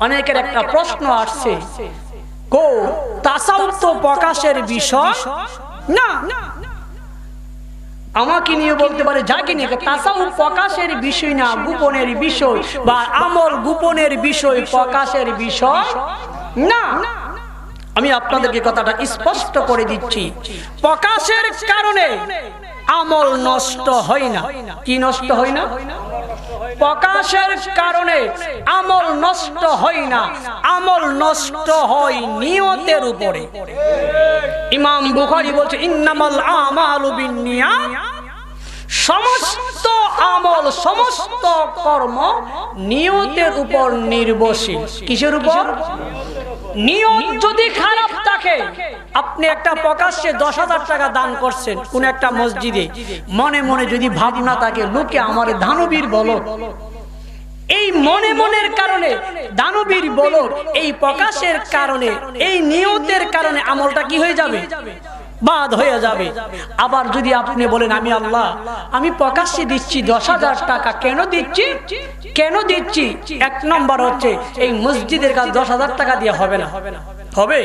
অনেকের একটা প্রশ্ন আসছে। কো তাসাউফ তো প্রকাশের বিষয়? না। আমাকে নিয়ে বলতে পারে যাকে নিয়ে? তাসাউফ প্রকাশের বিষয় না, গোপনের বিষয় বা আমল গোপনের বিষয় প্রকাশের বিষয়? না। আমি আপনাদেরকে কথাটা স্পষ্ট করে দিচ্ছি। প্রকাশের কারণে আমল নষ্ট হয় না। কি নষ্ট হয় না? প্রকাশের কারণে আমল নষ্ট হয় না। আমল নষ্ট হয় নিয়তের উপরে। ইমাম বুখারী বলছে, ইন্নামাল আমালু বিন্নিয়াত। সমস্ত আমল, সমস্ত কর্ম নিয়তের উপর নির্ভরশীল। কিসের উপর? নিয়ত যদি আপনি একটা প্রকাশ্যে দশ হাজার টাকা দান করছেন কোন একটা মসজিদে। মনে মনে যদি ভাবনা থাকে, লোকে আমার ধানবীর বলো। এই মনে মনের কারণে দানবীর বলো, এই প্রকাশের কারণে, এই নিয়তের কারণে আমলটা কি হয়ে যাবে? বাদ হয়ে যাবে। আবার যদি আপনি বলেন, আমি আল্লাহ, আমি প্রকাশ্যে দিচ্ছি, দশ হাজার টাকা কেন দিচ্ছি? কেন দিচ্ছি? এক নম্বর হচ্ছে, এই মসজিদের কাজ দশ হাজার টাকা দিয়ে হবে না। হবে?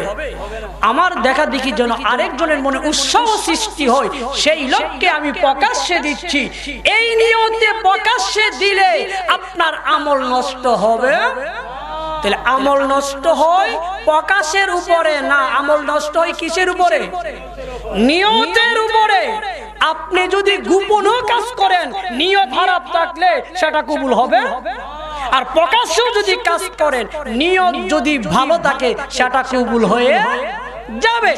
আমার দেখা দেখি যেন আরেকজনের মনে উৎসাহ সৃষ্টি হয়, সেই লক্ষ্যে আমি প্রকাশ্যে দিচ্ছি। এই নিয়তে প্রকাশ্যে দিলে আপনার আমল নষ্ট হবে। তাহলে আমল নষ্ট হয় প্রকাশের উপরে না, আমল নষ্ট হয় কিসের উপরে? নিয়তের উপরে। আপনি যদি গোপনও কাজ করেন, নিয়ত খারাপ থাকলে সেটা কবুল হবে। আর প্রকাশ্য যদি কাজ করেন, নিয়ত যদি ভালো থাকে, সেটা কবুল হয়ে যাবে।